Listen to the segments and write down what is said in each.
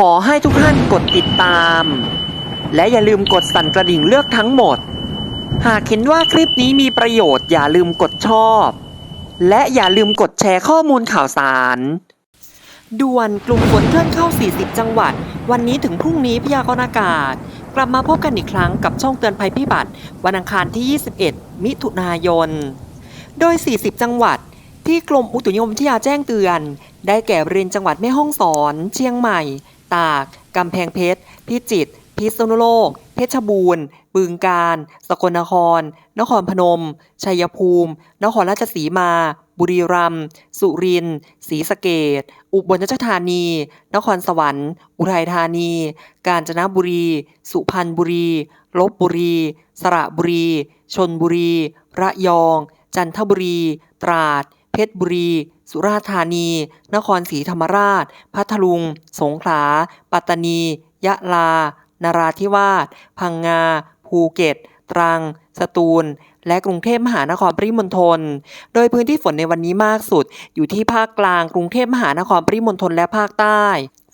ขอให้ทุกท่านกดติดตาม และอย่าลืมกดสั่นกระดิ่งเลือกทั้งหมด หากเห็นว่าคลิปนี้มีประโยชน์อย่าลืมกดชอบ และอย่าลืมกดแชร์ข้อมูลข่าวสารด่วนกลุ่มฝนเคลื่อนเข้า 40 จังหวัด วันนี้ถึงพรุ่งนี้พยากรณ์อากาศ กลับมาพบกันอีกครั้งกับช่องเตือนภัยพิบัติ วันอังคารที่ 21 มิถุนายน โดย 40 จังหวัด ที่กรมอุตุนิยมวิทยาแจ้งเตือน ได้แก่บริเวณจังหวัดแม่ฮ่องสอน เชียงใหม่ ตาก กำแพงเพชร พิจิตร พิษณุโลก เพชรบูรณ์ บึงกาฬ สกลนคร นครพนม ชัยภูมิ นครราชสีมา บุรีรัมย์ สุรินทร์ ศรีสะเกษอุบลราชธานี นครสวรรค์ อุทัยธานี กาญจนบุรี สุพรรณบุรี ลบบุรี สระบุรี ชนบุรี ระยอง จันทบุรี ตราด เพชรบุรี สุราษฎร์ธานี นครศรีธรรมราช พัทลุง สงขลา ปัตตานี ยะลา นราธิวาส พังงา ภูเก็ต ตรัง สตูล และกรุงเทพมหานครปริมณฑล โดยพื้นที่ฝนในวันนี้มากสุด อยู่ที่ภาคกลาง กรุงเทพมหานครปริมณฑลและภาคใต้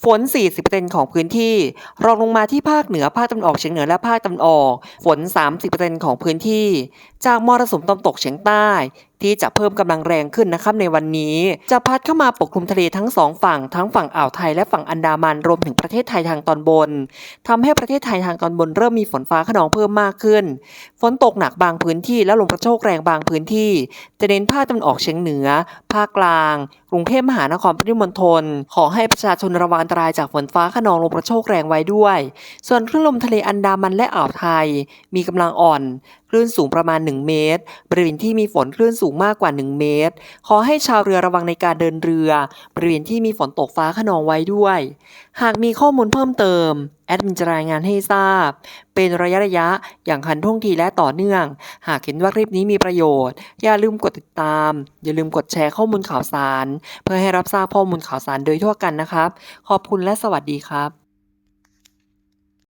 ฝน 40%ของพื้นที่ รองลงมาที่ภาคเหนือ ภาคตะวันออกเฉียงเหนือ และภาคตะวันออก ฝน 30%ของพื้นที่ จากมรสุมตะวันตกเฉียงใต้ ที่จะเพิ่มกำลังแรงขึ้นนะครับในวันนี้ จะพัดเข้ามาปกคลุมทะเลทั้งสองฝั่งทั้งฝั่งอ่าวไทยและฝั่งอันดามันรวมถึงประเทศไทยทางตอนบนทำให้ประเทศไทยทางตอนบนเริ่มมีฝนฟ้าขนองเพิ่มมากขึ้น ฝนตกหนักบางพื้นที่และลมกระโชกแรงบางพื้นที่ จะเน้นภาคตะวันออกเฉียงเหนือ ภาคกลาง กรุงเทพมหานครปริมณฑลขอให้ประชาชนระวังอันตรายจากฝนฟ้าขนองลมกระโชกแรงไว้ด้วย ส่วนคลื่นลมทะเลอันดามันและอ่าวไทย มีกำลังอ่อน คลื่นสูงประมาณ 1 เมตร บริเวณที่มีฝนคลื่นสูงมากกว่า 1 เมตร ขอให้ชาวเรือระวังในการเดินเรือ บริเวณที่มีฝนตกฟ้าขนองไว้ด้วย หากมีข้อมูลเพิ่มเติม แอดมินจะรายงานให้ทราบ เป็นระยะระยะอย่างทันท่วงทีและต่อเนื่อง หากเห็นว่าคลิปนี้มีประโยชน์ อย่าลืมกดติดตาม อย่าลืมกดแชร์ข้อมูลข่าวสาร เพื่อให้รับทราบข้อมูลข่าวสารโดยทั่วกันนะครับ ขอบคุณและสวัสดีครับ